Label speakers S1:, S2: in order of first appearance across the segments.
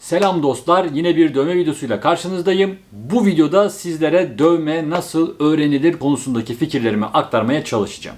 S1: Selam dostlar, yine bir dövme videosuyla karşınızdayım. Bu videoda sizlere dövme nasıl öğrenilir konusundaki fikirlerimi aktarmaya çalışacağım.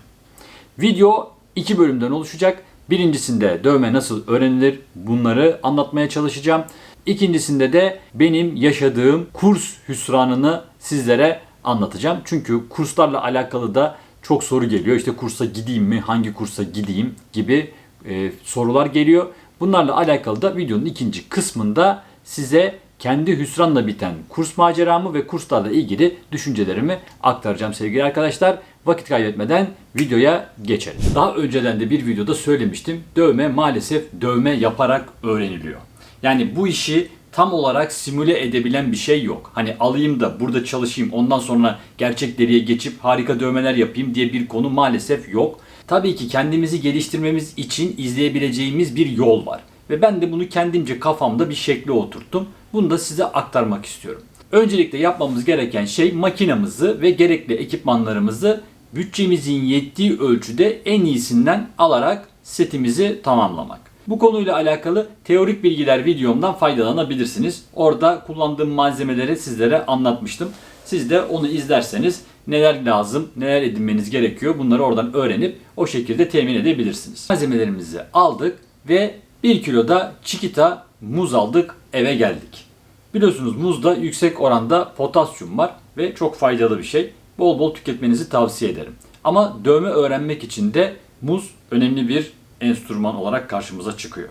S1: Video iki bölümden oluşacak. Birincisinde dövme nasıl öğrenilir bunları anlatmaya çalışacağım. İkincisinde de benim yaşadığım kurs hüsranını sizlere anlatacağım. Çünkü kurslarla alakalı da çok soru geliyor. İşte kursa gideyim mi, hangi kursa gideyim gibi e, sorular geliyor. Bunlarla alakalı da videonun ikinci kısmında size kendi hüsranla biten kurs maceramı ve kurslarla ilgili düşüncelerimi aktaracağım sevgili arkadaşlar. Vakit kaybetmeden videoya geçelim. Daha önceden de bir videoda söylemiştim. Dövme maalesef dövme yaparak öğreniliyor. Yani bu işi tam olarak simüle edebilen bir şey yok. Hani alayım da burada çalışayım ondan sonra gerçek deriye geçip harika dövmeler yapayım diye bir konu maalesef yok. Tabii ki kendimizi geliştirmemiz için izleyebileceğimiz bir yol var. Ve ben de bunu kendimce kafamda bir şekle oturttum. Bunu da size aktarmak istiyorum. Öncelikle yapmamız gereken şey makinamızı ve gerekli ekipmanlarımızı bütçemizin yettiği ölçüde en iyisinden alarak setimizi tamamlamak. Bu konuyla alakalı teorik bilgiler videomdan faydalanabilirsiniz. Orada kullandığım malzemeleri sizlere anlatmıştım. Siz de onu izlerseniz neler lazım, neler edinmeniz gerekiyor bunları oradan öğrenip o şekilde temin edebilirsiniz. Malzemelerimizi aldık ve 1 kilo da çikita muz aldık eve geldik. Biliyorsunuz muzda yüksek oranda potasyum var ve çok faydalı bir şey. Bol bol tüketmenizi tavsiye ederim. Ama dövme öğrenmek için de muz önemli bir enstrüman olarak karşımıza çıkıyor.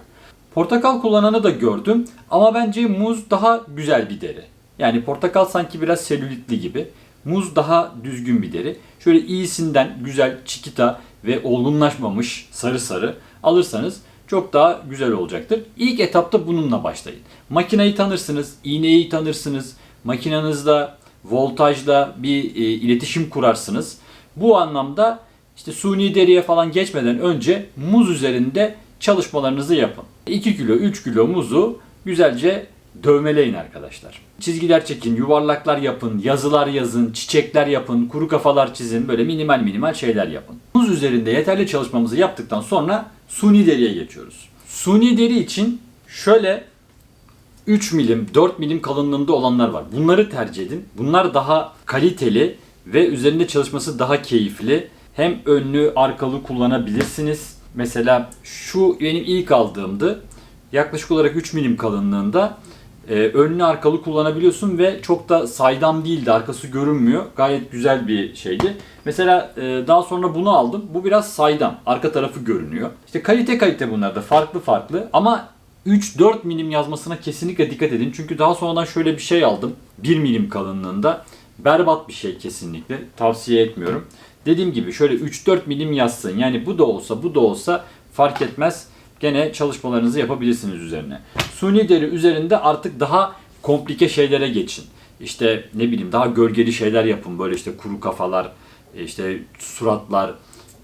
S1: Portakal kullananı da gördüm ama bence muz daha güzel bir deri. Yani portakal sanki biraz selülitli gibi. Muz daha düzgün bir deri. Şöyle iyisinden güzel çikita ve olgunlaşmamış sarı sarı alırsanız çok daha güzel olacaktır. İlk etapta bununla başlayın. Makinayı tanırsınız, iğneyi tanırsınız. Makinenizde voltajla bir e, iletişim kurarsınız. Bu anlamda işte suni deriye falan geçmeden önce muz üzerinde çalışmalarınızı yapın. 2 kilo 3 kilo muzu güzelce dövmeleyin arkadaşlar. Çizgiler çekin, yuvarlaklar yapın, yazılar yazın, çiçekler yapın, kuru kafalar çizin. Böyle minimal minimal şeyler yapın. Muz üzerinde yeterli çalışmamızı yaptıktan sonra suni deriye geçiyoruz. Suni deri için şöyle 3 milim, 4 milim kalınlığında olanlar var. Bunları tercih edin. Bunlar daha kaliteli ve üzerinde çalışması daha keyifli. Hem önlü, arkalı kullanabilirsiniz. Mesela şu benim ilk aldığımdı. Yaklaşık olarak 3 milim kalınlığında. Ee, önlü arkalı kullanabiliyorsun ve çok da saydam değildi. Arkası görünmüyor. Gayet güzel bir şeydi. Mesela e, daha sonra bunu aldım. Bu biraz saydam. Arka tarafı görünüyor. İşte kalite kalite bunlar da farklı farklı. Ama 3-4 milim yazmasına kesinlikle dikkat edin. Çünkü daha sonradan şöyle bir şey aldım. 1 milim kalınlığında. Berbat bir şey kesinlikle. Tavsiye etmiyorum. Dediğim gibi şöyle 3-4 milim yazsın. Yani bu da olsa bu da olsa fark etmez. Gene çalışmalarınızı yapabilirsiniz üzerine. Suni deri üzerinde artık daha komplike şeylere geçin. İşte ne bileyim daha gölgeli şeyler yapın. Böyle işte kuru kafalar, işte suratlar,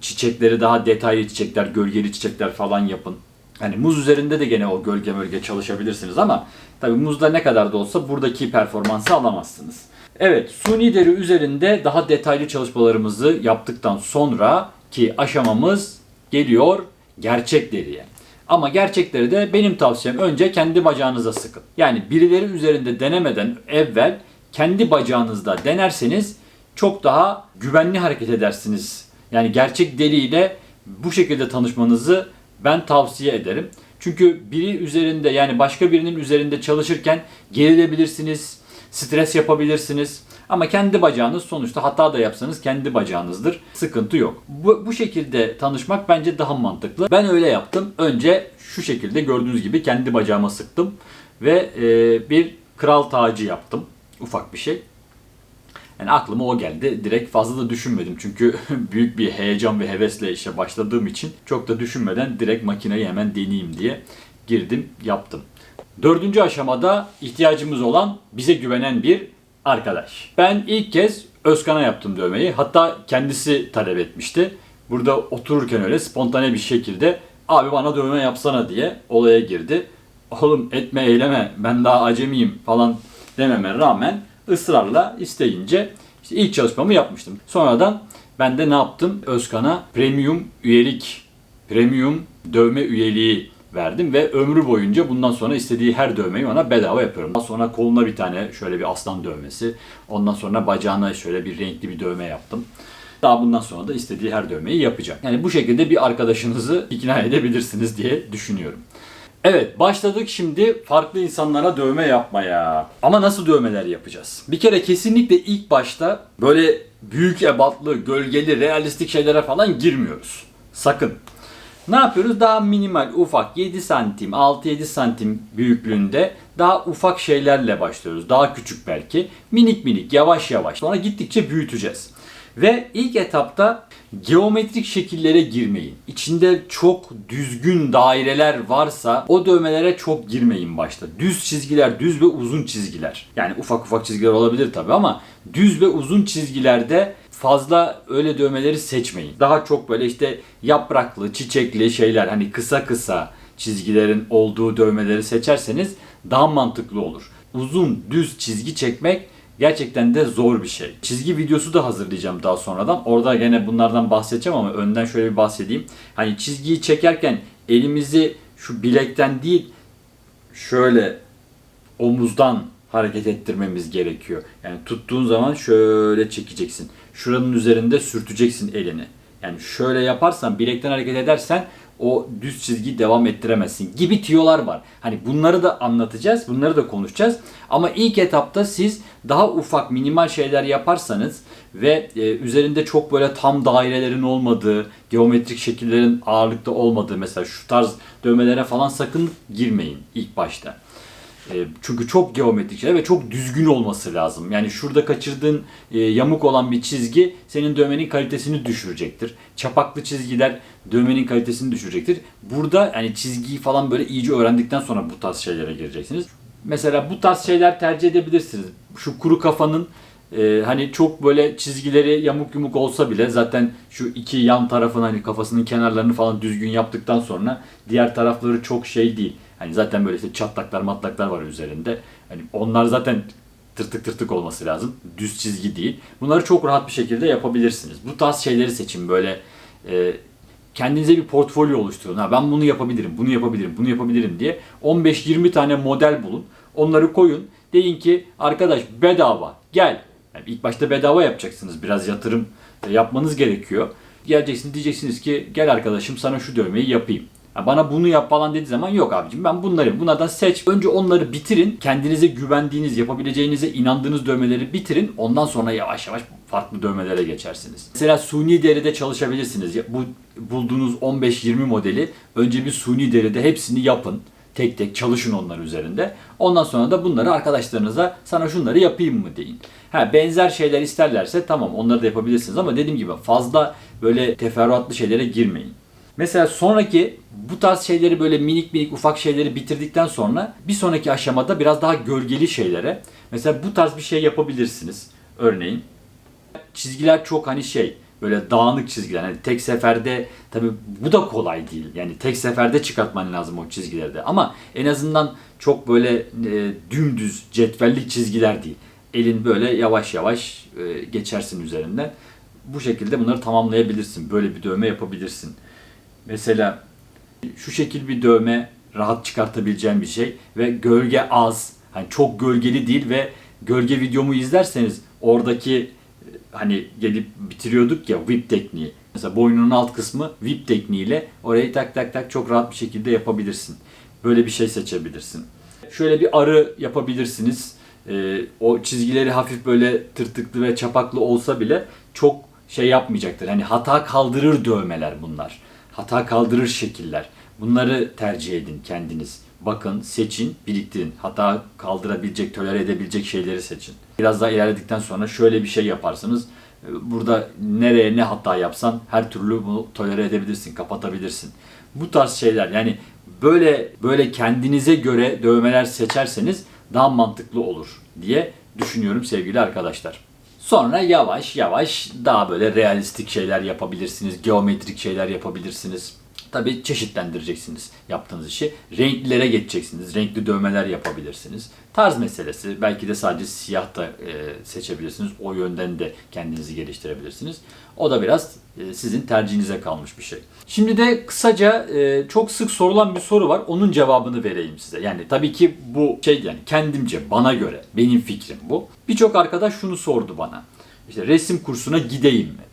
S1: çiçekleri daha detaylı çiçekler, gölgeli çiçekler falan yapın. Hani muz üzerinde de gene o gölge bölge çalışabilirsiniz ama tabii muzda ne kadar da olsa buradaki performansı alamazsınız. Evet, suni deri üzerinde daha detaylı çalışmalarımızı yaptıktan sonra ki aşamamız geliyor gerçek deriye. Ama gerçekleri de benim tavsiyem önce kendi bacağınıza sıkın. Yani birileri üzerinde denemeden evvel kendi bacağınızda denerseniz çok daha güvenli hareket edersiniz. Yani gerçek deriyle bu şekilde tanışmanızı ben tavsiye ederim. Çünkü biri üzerinde yani başka birinin üzerinde çalışırken gerilebilirsiniz, stres yapabilirsiniz. Ama kendi bacağınız sonuçta hata da yapsanız kendi bacağınızdır. Sıkıntı yok. Bu, bu şekilde tanışmak bence daha mantıklı. Ben öyle yaptım. Önce şu şekilde gördüğünüz gibi kendi bacağıma sıktım. Ve e, bir kral tacı yaptım. Ufak bir şey. Yani aklıma o geldi. Direkt fazla da düşünmedim. Çünkü büyük bir heyecan ve hevesle işe başladığım için çok da düşünmeden direkt makineyi hemen deneyeyim diye girdim, yaptım. Dördüncü aşamada ihtiyacımız olan bize güvenen bir arkadaş. Ben ilk kez Özkan'a yaptım dövmeyi. Hatta kendisi talep etmişti. Burada otururken öyle spontane bir şekilde abi bana dövme yapsana diye olaya girdi. Oğlum etme eyleme ben daha acemiyim falan dememe rağmen ısrarla isteyince işte ilk çalışmamı yapmıştım. Sonradan ben de ne yaptım? Özkan'a premium üyelik, premium dövme üyeliği verdim ve ömrü boyunca bundan sonra istediği her dövmeyi ona bedava yapıyorum. Daha sonra koluna bir tane şöyle bir aslan dövmesi, ondan sonra bacağına şöyle bir renkli bir dövme yaptım. Daha bundan sonra da istediği her dövmeyi yapacak. Yani bu şekilde bir arkadaşınızı ikna edebilirsiniz diye düşünüyorum. Evet başladık şimdi farklı insanlara dövme yapmaya. Ama nasıl dövmeler yapacağız? Bir kere kesinlikle ilk başta böyle büyük ebatlı, gölgeli, realistik şeylere falan girmiyoruz. Sakın. Ne yapıyoruz? Daha minimal, ufak 7 santim, 6-7 santim büyüklüğünde daha ufak şeylerle başlıyoruz. Daha küçük belki. Minik minik, yavaş yavaş. Sonra gittikçe büyüteceğiz. Ve ilk etapta geometrik şekillere girmeyin. İçinde çok düzgün daireler varsa o dövmelere çok girmeyin başta. Düz çizgiler, düz ve uzun çizgiler. Yani ufak ufak çizgiler olabilir tabi ama düz ve uzun çizgilerde fazla öyle dövmeleri seçmeyin. Daha çok böyle işte yapraklı, çiçekli şeyler hani kısa kısa çizgilerin olduğu dövmeleri seçerseniz daha mantıklı olur. Uzun, düz çizgi çekmek gerçekten de zor bir şey. Çizgi videosu da hazırlayacağım daha sonradan. Orada gene bunlardan bahsedeceğim ama önden şöyle bir bahsedeyim. Hani çizgiyi çekerken elimizi şu bilekten değil şöyle omuzdan hareket ettirmemiz gerekiyor. Yani tuttuğun zaman şöyle çekeceksin. Şuranın üzerinde sürteceksin elini. Yani şöyle yaparsan, bilekten hareket edersen o düz çizgiyi devam ettiremezsin gibi tiyolar var. Hani bunları da anlatacağız, bunları da konuşacağız. Ama ilk etapta siz daha ufak minimal şeyler yaparsanız ve e, üzerinde çok böyle tam dairelerin olmadığı, geometrik şekillerin ağırlıkta olmadığı mesela şu tarz dövmelere falan sakın girmeyin ilk başta. E, çünkü çok geometrik şeyler ve çok düzgün olması lazım. Yani şurada kaçırdığın e, yamuk olan bir çizgi senin dövmenin kalitesini düşürecektir. Çapaklı çizgiler dövmenin kalitesini düşürecektir. Burada yani çizgiyi falan böyle iyice öğrendikten sonra bu tarz şeylere gireceksiniz. Mesela bu tarz şeyler tercih edebilirsiniz. Şu kuru kafanın e, hani çok böyle çizgileri yamuk yumuk olsa bile zaten şu iki yan tarafın hani kafasının kenarlarını falan düzgün yaptıktan sonra diğer tarafları çok şey değil. Hani zaten böyle işte çatlaklar matlaklar var üzerinde. Hani onlar zaten tırtık tırtık olması lazım. Düz çizgi değil. Bunları çok rahat bir şekilde yapabilirsiniz. Bu tarz şeyleri seçin böyle e, kendinize bir portfolyo oluşturun. Ha, ben bunu yapabilirim, bunu yapabilirim, bunu yapabilirim diye 15-20 tane model bulun. Onları koyun. Deyin ki arkadaş bedava gel. Yani ilk başta bedava yapacaksınız. Biraz yatırım e, yapmanız gerekiyor. Geleceksiniz diyeceksiniz ki gel arkadaşım sana şu dövmeyi yapayım. Ya bana bunu yap falan dediği zaman yok abicim ben bunları bunlardan seç. Önce onları bitirin. Kendinize güvendiğiniz, yapabileceğinize inandığınız dövmeleri bitirin. Ondan sonra yavaş yavaş farklı dövmelere geçersiniz. Mesela suni deride çalışabilirsiniz. Bu bulduğunuz 15-20 modeli önce bir suni deride hepsini yapın. Tek tek çalışın onlar üzerinde. Ondan sonra da bunları arkadaşlarınıza sana şunları yapayım mı deyin. Ha benzer şeyler isterlerse tamam onları da yapabilirsiniz ama dediğim gibi fazla böyle teferruatlı şeylere girmeyin. Mesela sonraki bu tarz şeyleri böyle minik minik ufak şeyleri bitirdikten sonra bir sonraki aşamada biraz daha gölgeli şeylere mesela bu tarz bir şey yapabilirsiniz. Örneğin çizgiler çok hani şey böyle dağınık çizgiler. Hani tek seferde tabi bu da kolay değil. Yani tek seferde çıkartman lazım o çizgileri de. Ama en azından çok böyle e, dümdüz cetvellik çizgiler değil. Elin böyle yavaş yavaş e, geçersin üzerinden. Bu şekilde bunları tamamlayabilirsin. Böyle bir dövme yapabilirsin. Mesela şu şekil bir dövme rahat çıkartabileceğim bir şey ve gölge az. Hani çok gölgeli değil ve gölge videomu izlerseniz oradaki hani gelip bitiriyorduk ya whip tekniği. Mesela boynunun alt kısmı whip tekniğiyle orayı tak tak tak çok rahat bir şekilde yapabilirsin. Böyle bir şey seçebilirsin. Şöyle bir arı yapabilirsiniz. Ee, o çizgileri hafif böyle tırtıklı ve çapaklı olsa bile çok şey yapmayacaktır. Hani hata kaldırır dövmeler bunlar. Hata kaldırır şekiller. Bunları tercih edin kendiniz. Bakın, seçin, biriktirin. Hata kaldırabilecek, tolere edebilecek şeyleri seçin. Biraz daha ilerledikten sonra şöyle bir şey yaparsınız. Ee, Burada nereye ne hata yapsan her türlü bunu tolere edebilirsin, kapatabilirsin. Bu tarz şeyler yani böyle böyle kendinize göre dövmeler seçerseniz daha mantıklı olur diye düşünüyorum sevgili arkadaşlar. Sonra yavaş yavaş daha böyle realistik şeyler yapabilirsiniz, geometrik şeyler yapabilirsiniz. Tabii çeşitlendireceksiniz yaptığınız işi. Renklilere geçeceksiniz. Renkli dövmeler yapabilirsiniz. Tarz meselesi. Belki de sadece siyah da e, seçebilirsiniz. O yönden de kendinizi geliştirebilirsiniz. O da biraz e, sizin tercihinize kalmış bir şey. Şimdi de kısaca e, çok sık sorulan bir soru var. Onun cevabını vereyim size. Yani tabii ki bu şey yani kendimce bana göre benim fikrim bu. Birçok arkadaş şunu sordu bana. İşte resim kursuna gideyim mi?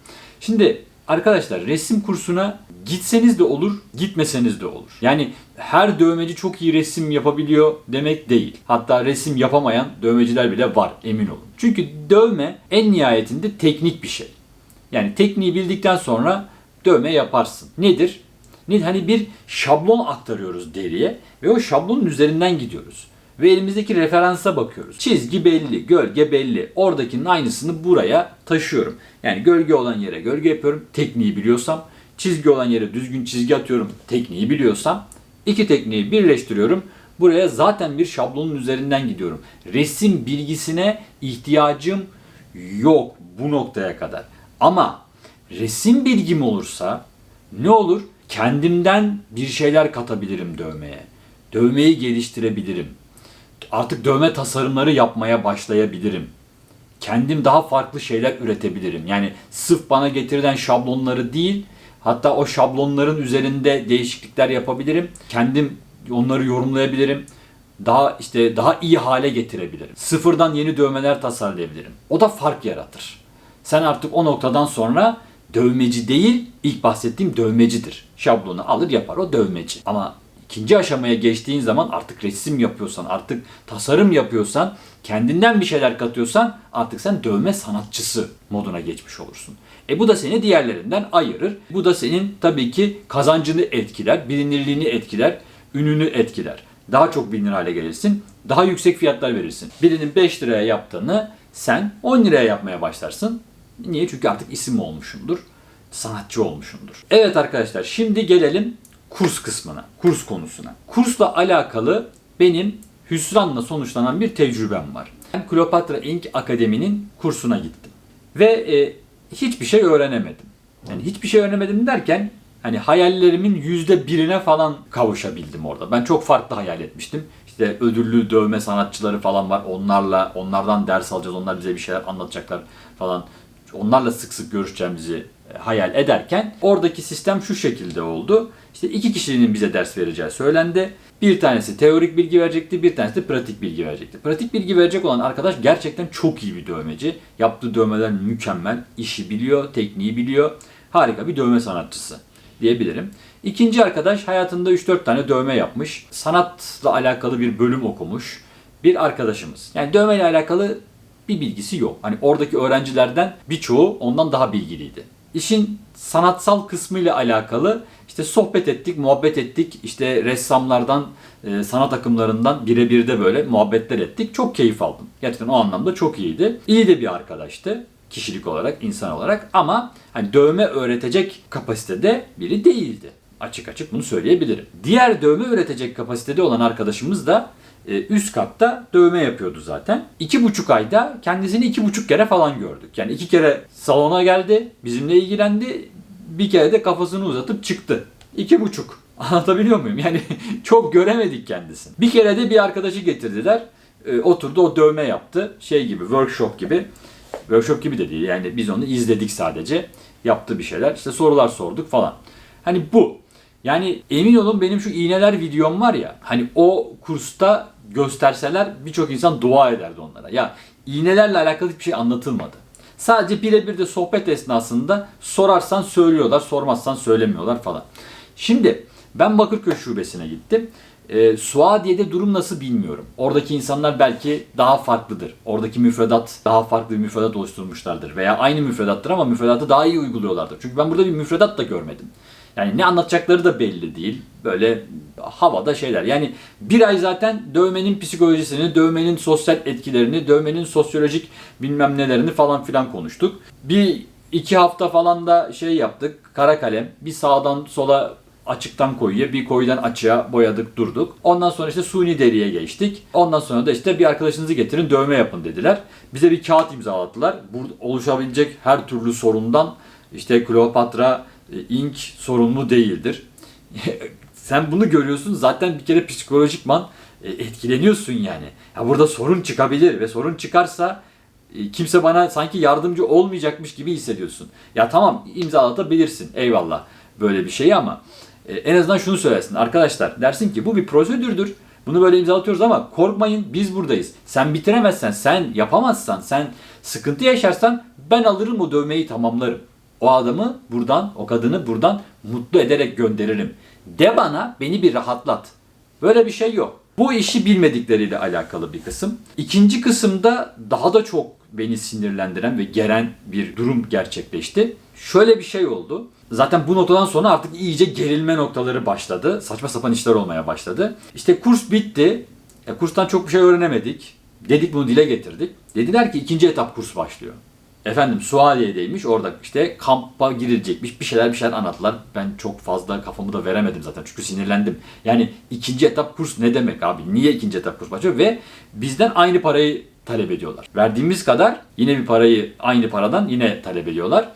S1: Şimdi arkadaşlar resim kursuna gitseniz de olur, gitmeseniz de olur. Yani her dövmeci çok iyi resim yapabiliyor demek değil. Hatta resim yapamayan dövmeciler bile var emin olun. Çünkü dövme en nihayetinde teknik bir şey. Yani tekniği bildikten sonra dövme yaparsın. Nedir? Ne hani bir şablon aktarıyoruz deriye ve o şablonun üzerinden gidiyoruz. Ve elimizdeki referansa bakıyoruz. Çizgi belli, gölge belli. Oradakinin aynısını buraya taşıyorum. Yani gölge olan yere gölge yapıyorum. Tekniği biliyorsam. Çizgi olan yere düzgün çizgi atıyorum. Tekniği biliyorsam. iki tekniği birleştiriyorum. Buraya zaten bir şablonun üzerinden gidiyorum. Resim bilgisine ihtiyacım yok bu noktaya kadar. Ama resim bilgim olursa ne olur? Kendimden bir şeyler katabilirim dövmeye. Dövmeyi geliştirebilirim. Artık dövme tasarımları yapmaya başlayabilirim. Kendim daha farklı şeyler üretebilirim. Yani sırf bana getirilen şablonları değil, hatta o şablonların üzerinde değişiklikler yapabilirim. Kendim onları yorumlayabilirim. Daha işte daha iyi hale getirebilirim. Sıfırdan yeni dövmeler tasarlayabilirim. O da fark yaratır. Sen artık o noktadan sonra dövmeci değil, ilk bahsettiğim dövmecidir. Şablonu alır yapar o dövmeci. Ama ikinci aşamaya geçtiğin zaman artık resim yapıyorsan, artık tasarım yapıyorsan, kendinden bir şeyler katıyorsan artık sen dövme sanatçısı moduna geçmiş olursun. E bu da seni diğerlerinden ayırır. Bu da senin tabii ki kazancını etkiler, bilinirliğini etkiler, ününü etkiler. Daha çok bilinir hale gelirsin, daha yüksek fiyatlar verirsin. Birinin 5 liraya yaptığını sen 10 liraya yapmaya başlarsın. Niye? Çünkü artık isim olmuşundur. Sanatçı olmuşundur. Evet arkadaşlar şimdi gelelim kurs kısmına, kurs konusuna. Kursla alakalı benim hüsranla sonuçlanan bir tecrübem var. Ben Kleopatra Inc. Akademi'nin kursuna gittim. Ve e, hiçbir şey öğrenemedim. Yani hiçbir şey öğrenemedim derken hani hayallerimin yüzde birine falan kavuşabildim orada. Ben çok farklı hayal etmiştim. İşte ödüllü dövme sanatçıları falan var. Onlarla, onlardan ders alacağız. Onlar bize bir şeyler anlatacaklar falan. Onlarla sık sık görüşeceğimizi e, hayal ederken oradaki sistem şu şekilde oldu. İşte iki kişinin bize ders vereceği söylendi. Bir tanesi teorik bilgi verecekti, bir tanesi de pratik bilgi verecekti. Pratik bilgi verecek olan arkadaş gerçekten çok iyi bir dövmeci. Yaptığı dövmeler mükemmel, işi biliyor, tekniği biliyor. Harika bir dövme sanatçısı diyebilirim. İkinci arkadaş hayatında 3-4 tane dövme yapmış. Sanatla alakalı bir bölüm okumuş. Bir arkadaşımız. Yani dövme ile alakalı bir bilgisi yok. Hani oradaki öğrencilerden birçoğu ondan daha bilgiliydi. İşin sanatsal kısmıyla alakalı işte sohbet ettik, muhabbet ettik. İşte ressamlardan, e, sanat akımlarından birebir de böyle muhabbetler ettik. Çok keyif aldım. Gerçekten o anlamda çok iyiydi. İyi de bir arkadaştı kişilik olarak, insan olarak ama hani dövme öğretecek kapasitede biri değildi. Açık açık bunu söyleyebilirim. Diğer dövme öğretecek kapasitede olan arkadaşımız da üst katta dövme yapıyordu zaten. İki buçuk ayda kendisini iki buçuk kere falan gördük. Yani iki kere salona geldi, bizimle ilgilendi. Bir kere de kafasını uzatıp çıktı. İki buçuk. Anlatabiliyor muyum? Yani çok göremedik kendisini. Bir kere de bir arkadaşı getirdiler. E, oturdu o dövme yaptı. Şey gibi, workshop gibi. Workshop gibi de değil. Yani biz onu izledik sadece. Yaptı bir şeyler. İşte sorular sorduk falan. Hani bu. Yani emin olun benim şu iğneler videom var ya. Hani o kursta gösterseler birçok insan dua ederdi onlara. Ya iğnelerle alakalı hiçbir şey anlatılmadı. Sadece birebir de sohbet esnasında sorarsan söylüyorlar, sormazsan söylemiyorlar falan. Şimdi ben Bakırköy şubesine gittim. E, Suadiye'de durum nasıl bilmiyorum. Oradaki insanlar belki daha farklıdır. Oradaki müfredat daha farklı bir müfredat oluşturmuşlardır. Veya aynı müfredattır ama müfredatı daha iyi uyguluyorlardır. Çünkü ben burada bir müfredat da görmedim. Yani ne anlatacakları da belli değil. Böyle havada şeyler. Yani bir ay zaten dövmenin psikolojisini, dövmenin sosyal etkilerini, dövmenin sosyolojik bilmem nelerini falan filan konuştuk. Bir iki hafta falan da şey yaptık. Kara kalem. Bir sağdan sola açıktan koyuya, bir koyudan açığa boyadık durduk. Ondan sonra işte suni deriye geçtik. Ondan sonra da işte bir arkadaşınızı getirin dövme yapın dediler. Bize bir kağıt imzalattılar. Burada oluşabilecek her türlü sorundan işte Kleopatra e, Inc. sorumlu değildir. sen bunu görüyorsun zaten bir kere psikolojikman e, etkileniyorsun yani. Ya burada sorun çıkabilir ve sorun çıkarsa e, kimse bana sanki yardımcı olmayacakmış gibi hissediyorsun. Ya tamam imzalatabilirsin eyvallah böyle bir şeyi ama en azından şunu söylesin arkadaşlar dersin ki bu bir prosedürdür. Bunu böyle imzalatıyoruz ama korkmayın biz buradayız. Sen bitiremezsen, sen yapamazsan, sen sıkıntı yaşarsan ben alırım o dövmeyi tamamlarım. O adamı buradan, o kadını buradan mutlu ederek gönderirim. De bana, beni bir rahatlat. Böyle bir şey yok. Bu işi bilmedikleriyle alakalı bir kısım. İkinci kısımda daha da çok beni sinirlendiren ve geren bir durum gerçekleşti. Şöyle bir şey oldu. Zaten bu noktadan sonra artık iyice gerilme noktaları başladı. Saçma sapan işler olmaya başladı. İşte kurs bitti. E, kurstan çok bir şey öğrenemedik. Dedik bunu dile getirdik. Dediler ki ikinci etap kurs başlıyor. Efendim Suadiye'deymiş orada işte kampa girilecekmiş bir şeyler bir şeyler anlattılar. Ben çok fazla kafamı da veremedim zaten çünkü sinirlendim. Yani ikinci etap kurs ne demek abi? Niye ikinci etap kurs başlıyor? Ve bizden aynı parayı talep ediyorlar. Verdiğimiz kadar yine bir parayı aynı paradan yine talep ediyorlar.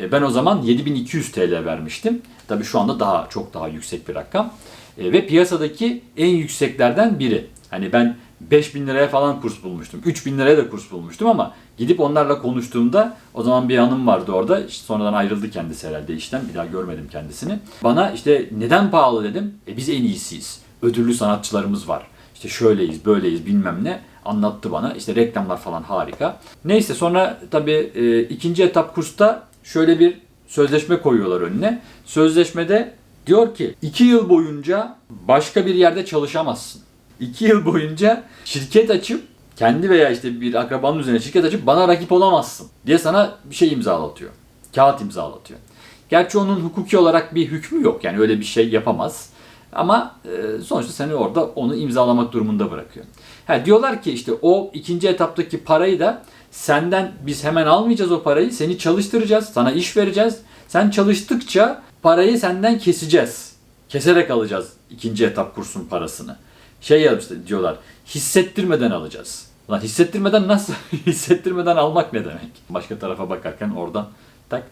S1: E, Ben o zaman 7200 TL vermiştim. Tabii şu anda daha çok daha yüksek bir rakam. E, Ve piyasadaki en yükseklerden biri. Hani ben 5000 liraya falan kurs bulmuştum. 3000 liraya da kurs bulmuştum ama gidip onlarla konuştuğumda o zaman bir hanım vardı orada. İşte sonradan ayrıldı kendisi herhalde işten. Bir daha görmedim kendisini. Bana işte neden pahalı dedim. E biz en iyisiyiz. Ödüllü sanatçılarımız var. İşte şöyleyiz, böyleyiz bilmem ne anlattı bana. İşte reklamlar falan harika. Neyse sonra tabii e, ikinci etap kursta şöyle bir sözleşme koyuyorlar önüne. Sözleşmede diyor ki 2 yıl boyunca başka bir yerde çalışamazsın. 2 yıl boyunca şirket açıp kendi veya işte bir akrabanın üzerine şirket açıp bana rakip olamazsın diye sana bir şey imzalatıyor. Kağıt imzalatıyor. Gerçi onun hukuki olarak bir hükmü yok. Yani öyle bir şey yapamaz. Ama e, sonuçta seni orada onu imzalamak durumunda bırakıyor. Ha, diyorlar ki işte o ikinci etaptaki parayı da senden biz hemen almayacağız o parayı. Seni çalıştıracağız. Sana iş vereceğiz. Sen çalıştıkça parayı senden keseceğiz. Keserek alacağız ikinci etap kursun parasını. Şey yazmışlar diyorlar. Hissettirmeden alacağız. Lan hissettirmeden nasıl? hissettirmeden almak ne demek? Başka tarafa bakarken oradan tak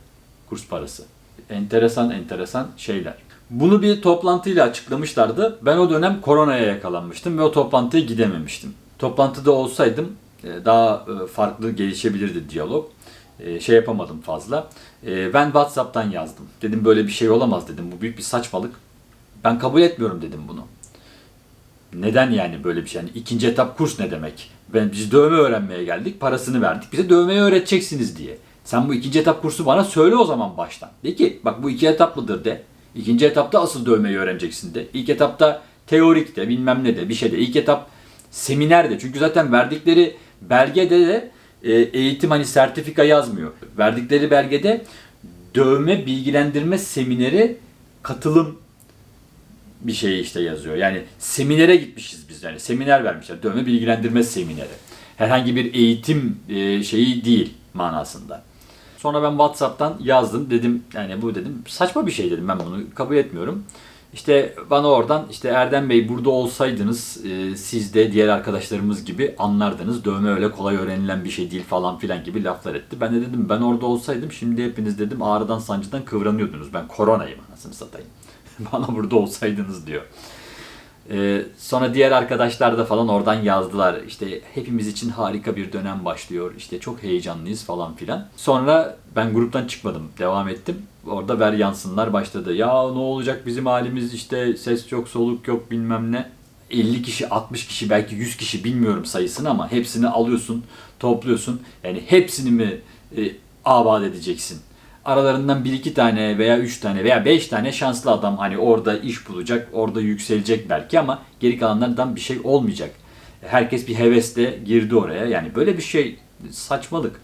S1: kurs parası. Enteresan enteresan şeyler. Bunu bir toplantıyla açıklamışlardı. Ben o dönem koronaya yakalanmıştım ve o toplantıya gidememiştim. Toplantıda olsaydım e, daha e, farklı gelişebilirdi diyalog. E, Şey yapamadım fazla. Ben WhatsApp'tan yazdım. Dedim böyle bir şey olamaz dedim. Bu büyük bir saçmalık. Ben kabul etmiyorum dedim bunu. Neden yani böyle bir şey? Yani ikinci etap kurs ne demek? Ben biz dövme öğrenmeye geldik, parasını verdik. Bize dövmeyi öğreteceksiniz diye. Sen bu ikinci etap kursu bana söyle o zaman baştan. De ki bak bu iki etaplıdır de. İkinci etapta asıl dövmeyi öğreneceksin de. İlk etapta teorik de bilmem ne de bir şey de. İlk etap seminer de. Çünkü zaten verdikleri belgede de e, eğitim hani sertifika yazmıyor. Verdikleri belgede dövme bilgilendirme semineri katılım bir şey işte yazıyor. Yani seminere gitmişiz biz yani seminer vermişler. Dövme bilgilendirme semineri. Herhangi bir eğitim e, şeyi değil manasında. Sonra ben WhatsApp'tan yazdım. Dedim yani bu dedim saçma bir şey dedim ben bunu kabul etmiyorum. İşte bana oradan işte Erdem Bey burada olsaydınız e, siz de diğer arkadaşlarımız gibi anlardınız. Dövme öyle kolay öğrenilen bir şey değil falan filan gibi laflar etti. Ben de dedim ben orada olsaydım şimdi hepiniz dedim ağrıdan sancıdan kıvranıyordunuz. Ben koronayım anasını satayım. Bana burada olsaydınız diyor. Ee, sonra diğer arkadaşlar da falan oradan yazdılar. İşte hepimiz için harika bir dönem başlıyor. İşte çok heyecanlıyız falan filan. Sonra ben gruptan çıkmadım. Devam ettim. Orada ver yansınlar başladı. Ya ne olacak bizim halimiz işte ses yok soluk yok bilmem ne. 50 kişi, 60 kişi, belki 100 kişi bilmiyorum sayısını ama hepsini alıyorsun, topluyorsun. Yani hepsini mi e, abat edeceksin? Aralarından bir iki tane veya üç tane veya beş tane şanslı adam hani orada iş bulacak, orada yükselecek belki ama geri kalanlardan bir şey olmayacak. Herkes bir hevesle girdi oraya. Yani böyle bir şey saçmalık.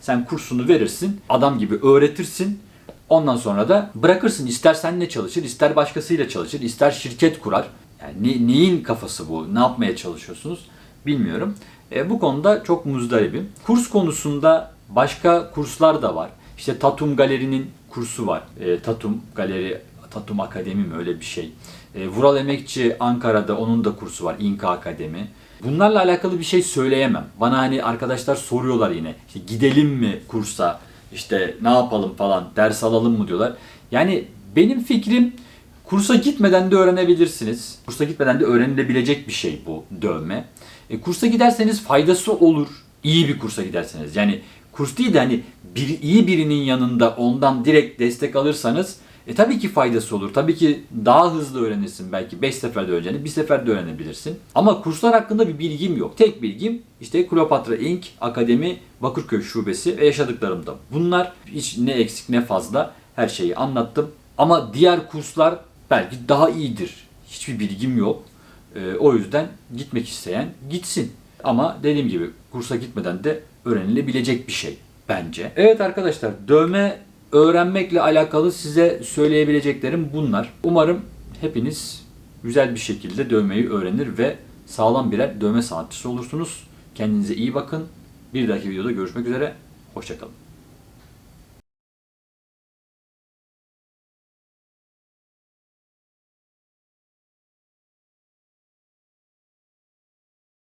S1: Sen kursunu verirsin, adam gibi öğretirsin. Ondan sonra da bırakırsın. İster seninle çalışır, ister başkasıyla çalışır, ister şirket kurar. Yani ne- neyin kafası bu? Ne yapmaya çalışıyorsunuz? Bilmiyorum. E, bu konuda çok muzdaribim. Kurs konusunda başka kurslar da var. İşte Tatum Galeri'nin kursu var. E, Tatum Galeri, Tatum Akademi mi öyle bir şey. E, Vural Emekçi Ankara'da onun da kursu var. İnka Akademi. Bunlarla alakalı bir şey söyleyemem. Bana hani arkadaşlar soruyorlar yine. İşte gidelim mi kursa? İşte ne yapalım falan, ders alalım mı diyorlar. Yani benim fikrim Kursa gitmeden de öğrenebilirsiniz. Kursa gitmeden de öğrenilebilecek bir şey bu dövme. E, kursa giderseniz faydası olur. İyi bir kursa giderseniz. Yani kurs değil de hani bir, iyi birinin yanında ondan direkt destek alırsanız e tabii ki faydası olur. Tabii ki daha hızlı öğrenirsin belki. 5 seferde öğreneceğini bir seferde öğrenebilirsin. Ama kurslar hakkında bir bilgim yok. Tek bilgim işte Kleopatra Inc. Akademi Bakırköy Şubesi ve yaşadıklarımda. Bunlar hiç ne eksik ne fazla her şeyi anlattım. Ama diğer kurslar belki daha iyidir. Hiçbir bilgim yok. Ee, o yüzden gitmek isteyen gitsin. Ama dediğim gibi kursa gitmeden de öğrenilebilecek bir şey bence. Evet arkadaşlar dövme öğrenmekle alakalı size söyleyebileceklerim bunlar. Umarım hepiniz güzel bir şekilde dövmeyi öğrenir ve sağlam birer dövme sanatçısı olursunuz. Kendinize iyi bakın. Bir dahaki videoda görüşmek üzere. Hoşçakalın.